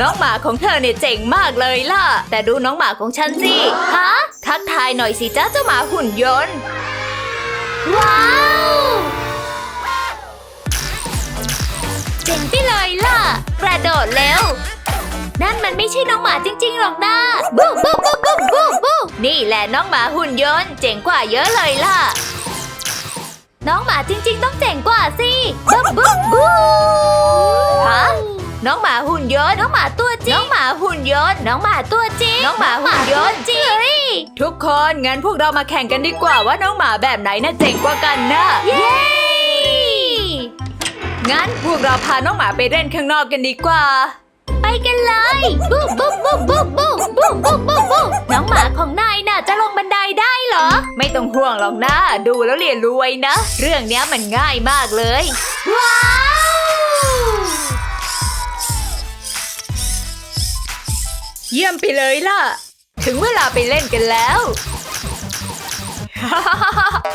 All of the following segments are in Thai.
น้องหมาของเธอเนี่ยเจ๋งมากเลยล่ะ แต่ดูน้องหมาของฉันสิ ฮะ ทักทายหน่อยสิจ้าเจ้าหมาหุ่นยนต์ ว้าวเจ๋งไปเลยล่ะ กระโดดเร็ว นั่นมันไม่ใช่น้องหมาจริง ๆ หรอกนะบูบูบูบูบูบูนี่แหละน้องหมาหุ่นยนต์เจ๋งกว่าเยอะเลยล่ะ น้องหมาจริง ๆ ต้องเจ๋งกว่าสิบูบูบูฮะ น้องหมาหุ่นยนต์น้องหมาตัวจริงน้องหมาหุ่นยนต์น้องหมาตัวจริงน้องหมาหุ่นยนต์จริงทุกคนงั้นพวกเรามาแข่งกันดีกว่าว่าน้องหมาแบบไหนน่ะเจ๋งกว่ากันนะเย้งั้นพวกเราพาน้องหมาไปเล่นข้างนอกกันดีกว่า ไปกันเลยบุ๊บบุ๊บบุ๊บบุ๊บบุ๊บบุ๊บบุ๊บบุ๊บบุ๊บน้องหมาของนายน่ะจะลงบันไดได้เหรอ ไม่ต้องห่วงหรอกนะดูแล้วเรียนรู้ไว้นะ เรื่องเนี้ยมันง่ายมากเลย ว้าว เยี่ยมไปเลยล่ะ ถึงเวลาไปเล่นกันแล้ว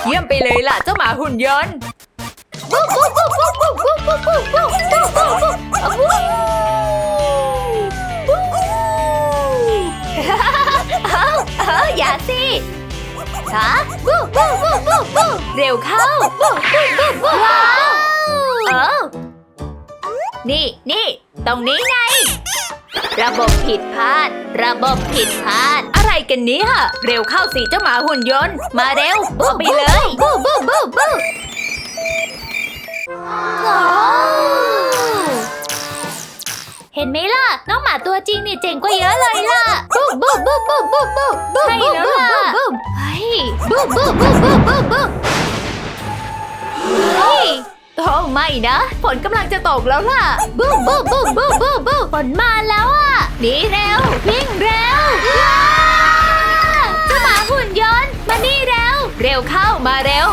เยี่ยมไปเลยล่ะ เจ้าหมาหุ่นยนต์อย่าสิฮะเร็วเข้าว้าวนี่นี่ตรงนี้ไง ระบบผิดพลาด ระบบผิดพลาด อะไรกันเนี้ยเร็วเข้าสิเจ้าหมาหุ่นยนต์ มาเร็วเอาไปเลยบุ๊บบุ๊บบุ๊บบุ๊บเห็นไหมล่ะ น้องหมาตัวจริงนี่เจ๋งกว่าเยอะเลยล่ะบุ๊บบุ๊บบุ๊บบุ๊บบุ๊บบุ๊บใช่แล้วล่ะเฮ้ยบุ๊บบุ๊บบุ๊บบุ๊บบุ๊บบุ๊บเฮ้ย โอ้ไม่นะ ฝนกำลังจะตกแล้วล่ะบุ๊บบุ๊บบุ๊บบุ๊บบุ๊บบุ๊บฝนมาแล้วอะหนีเร็ววิ่งเร็วว้วเจ้าหมาหุ่นยนต์มานี่เร็ว เร็วเข้ามาเร็ว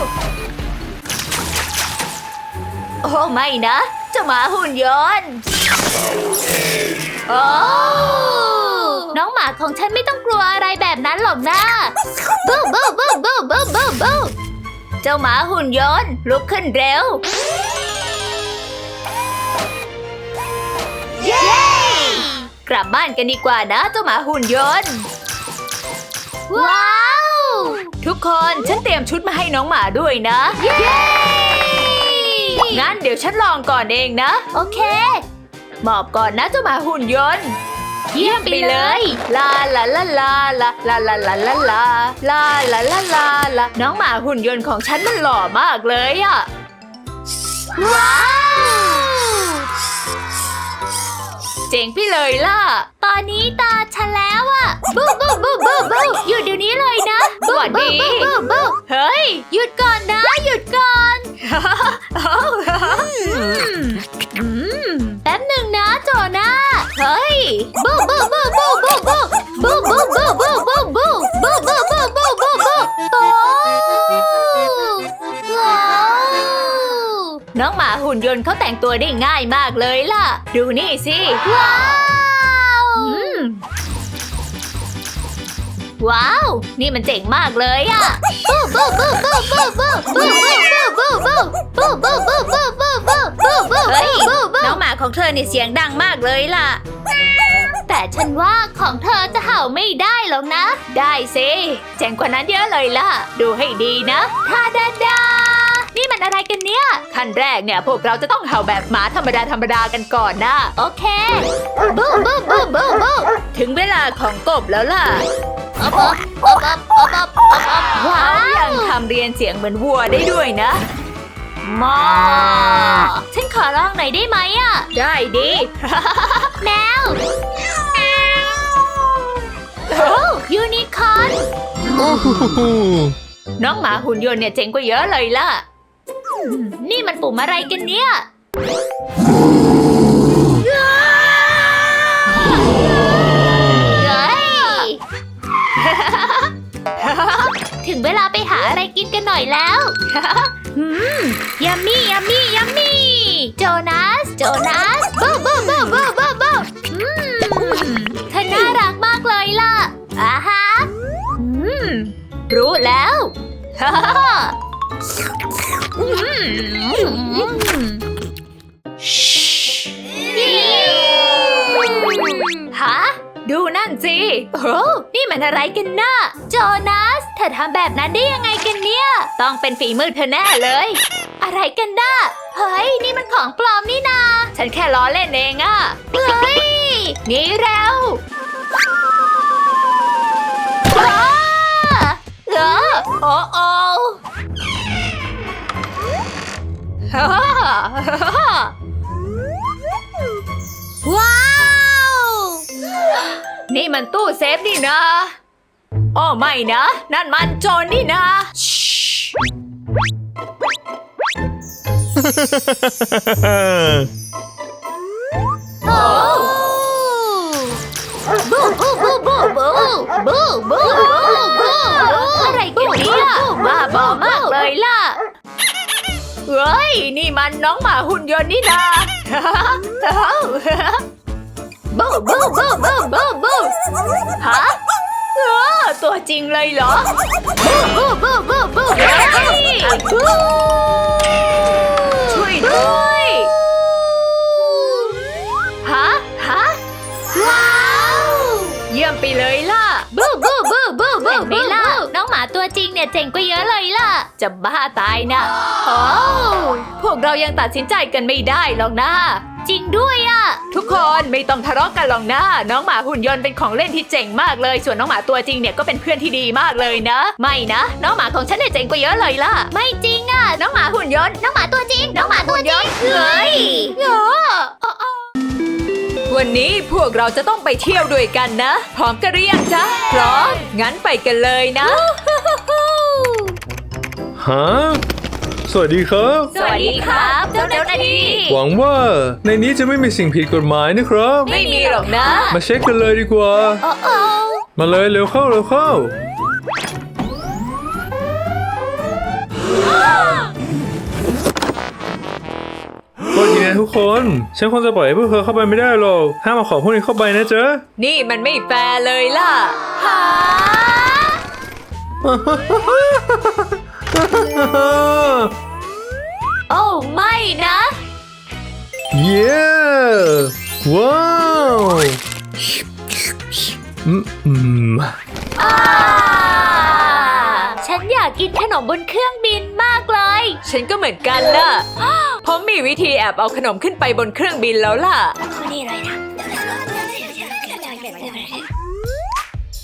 โอ้ไม่นะเจ้าหมาหุ่นยนต์โอ้น้องหมาของฉันไม่ต้องกลัวอะไรแบบนั้นหรอกนะบูบูบูบูบูบูบู เจ้าหมาหุ่นยนต์ลุกขึ้นเร็ว เย้ กลับบ้านกันดีกว่านะเจ้าหมาหุ่นยนต์ ว้าว ทุกคนฉันเตรียมชุดมาให้น้องหมาด้วยนะ เย้งั้นเดี๋ยวฉันลองก่อนเองนะ โอเคหมอบก่อนนะเจ้าหมาหุ่นยนต์ เยี่ยมไปเลย ลาลาลาลาลาลาลาลาลาลาลาลาลาลาลาน้องหมาหุ่นยนต์ของฉันมันหล่อมากเลยอะว้าว เจ๋งไปเลยล่ะ ตอนนี้ตาฉันแล้วอะบูบูบูบูบูหยุดเดี๋ยวนี้เลยนะสวัสดีบูบูเฮ้ย หยุดก่อนนะ หยุดก่อนอืมแป๊บหนึ่งนะโจนา เฮ้ยบูบูบูบูบูบูบูบูบูบูบูบูบูบูบูบูบูบูน้องหมาหุ่นยนต์เขาแต่งตัวได้ง่ายมากเลยล่ะ ดูนี่สิ ว้าว ว้าว นี่มันเจ๋งมากเลยอะบูบูบูบูบูบูบูบูบูบูบูบูบูบูบูบูบูบูเฮ้ยน้องหมาของเธอนี่เสียงดังมากเลยล่ะ แต่ฉันว่าของเธอจะเห่าไม่ได้หรอกนะ ได้สิเจ๋งกว่านั้นเยอะเลยล่ะ ดูให้ดีนะทาดาดานี่มันอะไรกันเนี่ย ขั้นแรกเนี่ยพวกเราจะต้องเห่าแบบหมาธรรมดาธรรมดากันก่อนนะโอเคบูบูบูบูบูถึงเวลาของกบแล้วล่ะว้าวยังทำเรียนเสียงเหมือนวัวได้ด้วยนะมอฉันข อลองหน่อยได้ไหมอะ ได้ดิแมวโอ้ยูนิคอร์นโอ้โหน้องหมาหุ่นยนต์เนี่ยเจ๋งกว่าเยอะเลยล่ะอืมนี่มันปุ่มอะไรกันเนี่ยเฮ้ยถึงเวลาไปหาอะไรกินกันหน่อยแล้วอืมยัมมี่ยัมมี่ยัมมี่ โจนาส โจนาสบูบูบูบูบูบูอืมเธอน่ารักมากเลยล่ะอ่าฮะอืมรู้แล้วฮ่าฮ่าฮ่าอืม โอ้นี่มันอะไรกันน่ะโจนัสเธอทำแบบนั้นได้ยังไงกันเนี่ย ต้องเป็นฝีมือเธอแน่เลย อะไรกันน่ะเฮ้ย นี่มันของปลอมนี่นา ฉันแค่ล้อเล่นเองอะเฮ้ยนี่เร็วอ้าเออโอ้โอ นี่มันตู้เซฟนี่นะอ้อไม่นะ นั่นมันโจรนี่นะชิโอ้บูบูบูบูบูบูบูบูอะไรกันเนี่ยบ้าบอมากเลยล่ะเฮ้ย นี่มันน้องหมาหุ่นยนต์นี่นา บูบูบูบูบูบูฮะเออตัวจริงเลยเหรอบูบูบูบูบูบูช่วยด้วยฮะฮะว้าวเยี่ยมไปเลยล่ะบูบูบูบูบูเห็นไหมล่ะน้องหมาตัวจริงเนี่ยเจ๋งกว่าเยอะเลยล่ะ จะบ้าตายนะโอ้พวกเรายังตัดสินใจกันไม่ได้หรอกนะ จริงด้วยอะทุกคนไม่ต้องทะเลาะกันหรอกนะน้องหมาหุ่นยนต์เป็นของเล่นที่เจ๋งมากเลย ส่วนน้องหมาตัวจริงเนี่ยก็เป็นเพื่อนที่ดีมากเลยนะ ไม่นะ น้องหมาของฉันเนี่ยเจ๋งกว่าเยอะเลยล่ะ ไม่จริงอะน้องหมาหุ่นยนต์น้องหมาตัวจริง น้องหมาตัวจริงเฮ้ยเออวันนี้พวกเราจะต้องไปเที่ยวด้วยกันนะ พร้อมกันหรือยังจ๊ะพร้อมงั้นไปกันเลยนะฮะสวัสดีครับ สวัสดีครับ เจ้าเจ้าหน้าที่ หวังว่าในนี้จะไม่มีสิ่งผิดกฎหมายนะครับ ไม่มีหรอกนะ มาเช็คกันเลยดีกว่า โอ้โอ้มาเลยเร็วเข้าเร็วเข้า ก็ดีนะทุกคน ฉันคงจะปล่อยให้พวกเธอเข้าไปไม่ได้หรอก ห้ามเอาของพวกนี้เข้าไปนะจ๊ะนี่มันไม่แฟร์เลยล่ะฮะโอ้ไม่นะ เย้ว้าวอืมอืมอ่าฉันอยากกินขนมบนเครื่องบินมากเลย ฉันก็เหมือนกันน่ะผมมีวิธีแอบเอาขนมขึ้นไปบนเครื่องบินแล้วล่ะ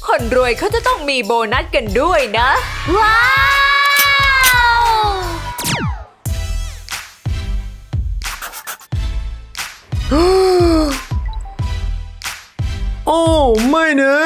คนรวยเขาจะต้องมีโบนัสกันด้วยนะ ว้าว โอ้ ไม่นะ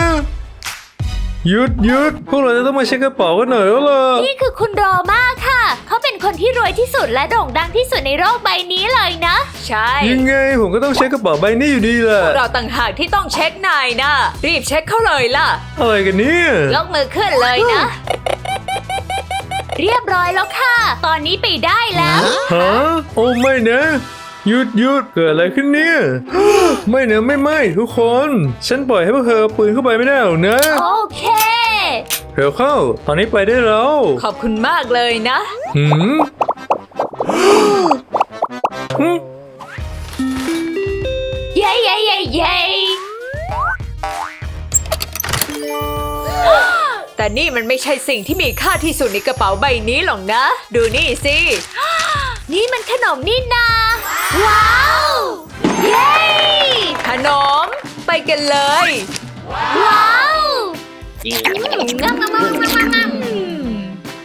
หยุดหยุดพวกเราจะต้องมาเช็คกระเป๋ากันหน่อยแล้วล่ะนี่คือคุณโรมาค่ะ เขาเป็นคนที่รวยที่สุดและโด่งดังที่สุดในโลกใบนี้เลยนะ ใช่ ยังไงผมก็ต้องเช็คกระเป๋าใบนี้อยู่ดีแหละเราต่างหากที่ต้องเช็คนายนะรีบเช็คเขาเลยล่ะ อะไรกันเนี่ยยกมือขึ้นเลยนะ เรียบร้อยแล้วค่ะ ตอนนี้ไปได้แล้วฮะโอ้ไม่นะ หยุดหยุดเกิดอะไรขึ้นเนี่ย ไม่นะไม่ไม่ทุกคน ฉันปล่อยให้พวกเธอเอาปืนเข้าไปไม่ได้หรอกนะ โอเค เร็วเข้า ตอนนี้ไปได้แล้ว ขอบคุณมากเลยนะ หืมหืมเย้เย้เย้เย้แต่นี่มันไม่ใช่สิ่งที่มีค่าที่สุดในกระเป๋าใบนี้หรอกนะ ดูนี่สิ นี่มันขนมนี่นา ว้าว เย้ขนม ไปกันเลย ว้าวงับงับงับงับงับงับ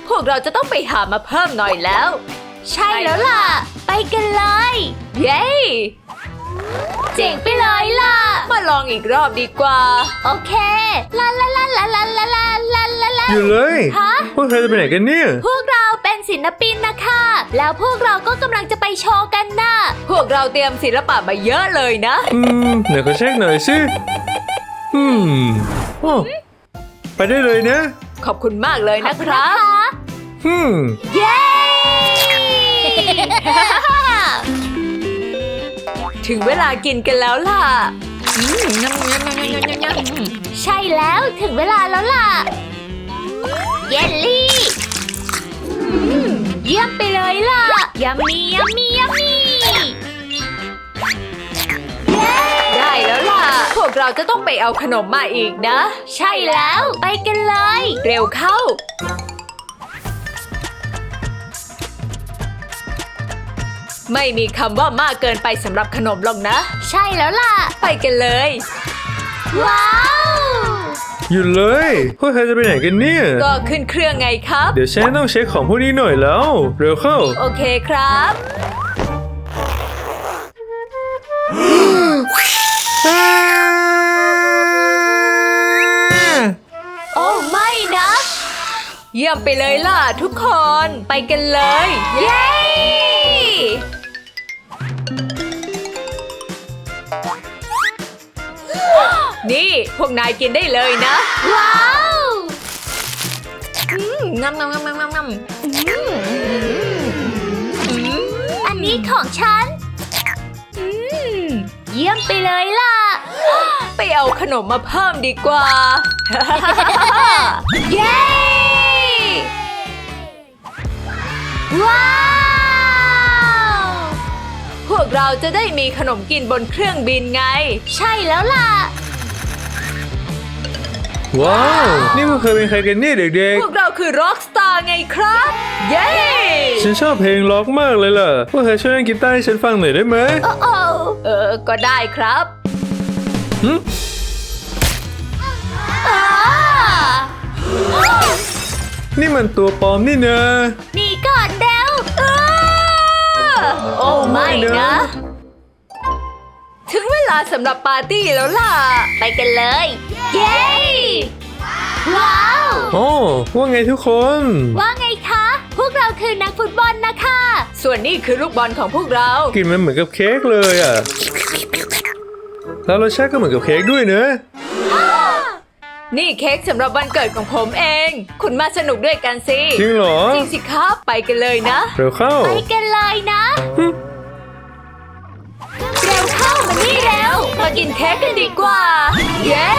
พวกเราจะต้องไปหามาเพิ่มหน่อยแล้ว ใช่แล้วล่ะ ไปกันเลย เย้เจ๋งไปเลยล่ะ มาลองอีกรอบดีกว่า โอเค ลาลาลาลาลาลาลาลาลาลาหยุดเลย ฮะ พวกเธอจะไปไหนกันเนี่ย พวกเราเป็นศิลปินนะคะ แล้วพวกเราก็กำลังจะไปโชว์กันนะพวกเราเตรียมศิลปะมาเยอะเลยนะ อืมเดี๋ยวก็เช็คหน่อยสิอืมโอ้ไปได้เลยนะ ขอบคุณมากเลยนะครับนะคะอืมเย้ ถึงเวลากินกันแล้วล่ะ ใช่แล้วถึงเวลาแล้วล่ะ เยลลี่อืม เยี่ยมไปเลยล่ะยัมมี่ยัมมี่ยัมมี่เย้ได้แล้วล่ะ พวกเราจะต้องไปเอาขนมมาอีกนะ ใช่แล้วไปกันเลย เร็วเข้าไม่มีคำว่ามากเกินไปสำหรับขนมหรอกนะ ใช่แล้วล่ะ ไปกันเลย ว้าว หยุดเลยพวกเธอจะไปไหนกันเนี่ย ก็ขึ้นเครื่องไงครับ เดี๋ยวฉันต้องเช็คของพวกนี้หน่อยแล้ว เร็วเข้า โอเคครับ โอ้ไม่นะ เยี่ยมไปเลยล่ะทุกคน ไปกันเลย เย้ พวกนายกินได้เลยนะ ว้าวอืมงำงำงำงำงำงำอันนี้ของฉัน อืม เยี่ยมไปเลยล่ะ ไปเอาขนมมาเพิ่มดีกว่า เย้ ว้าว พวกเราจะได้มีขนมกินบนเครื่องบินไง ใช่แล้วล่ะ ว้าว นี่พวกเธอเป็นใครกันเนี่ยเด็กพวกเราคือร็อกสตาร์ไงครับ เย้ๆ ฉันชอบเพลงล็อกมากเลยล่ะ พวกเธอช่วยเล่นกีตาร์ให้ฉันฟังหน่อยได้ไหมโอ้โอ้เออ ก็ได้ครับหึอ่านี่มันตัวปลอมนี่นะ หนีก่อนเดวโอ้ไม่ไม่นะ นะ ถึงเวลาสำหรับปาร์ตี้แล้วล่ะ ไปกันเลย เย้ ว้าว โอ้ว่าไงทุกคน ว่าไงคะ พวกเราคือนักฟุตบอลนะคะ ส่วนนี้คือลูกบอลของพวกเรา กลิ่นมันเหมือนกับเค้กเลยอะ แล้วรสชาติก็เหมือนกับเค้กด้วยเนอะนี่เค้กสำหรับวันเกิดของผมเอง คุณมาสนุกด้วยกันสิ จริงเหรอ จริงสิครับ ไปกันเลยนะ เร็วเข้า ไปกันเลยนะหึเร็วเข้ามานี่เร็วมากินเค้กกันดีกว่า เย้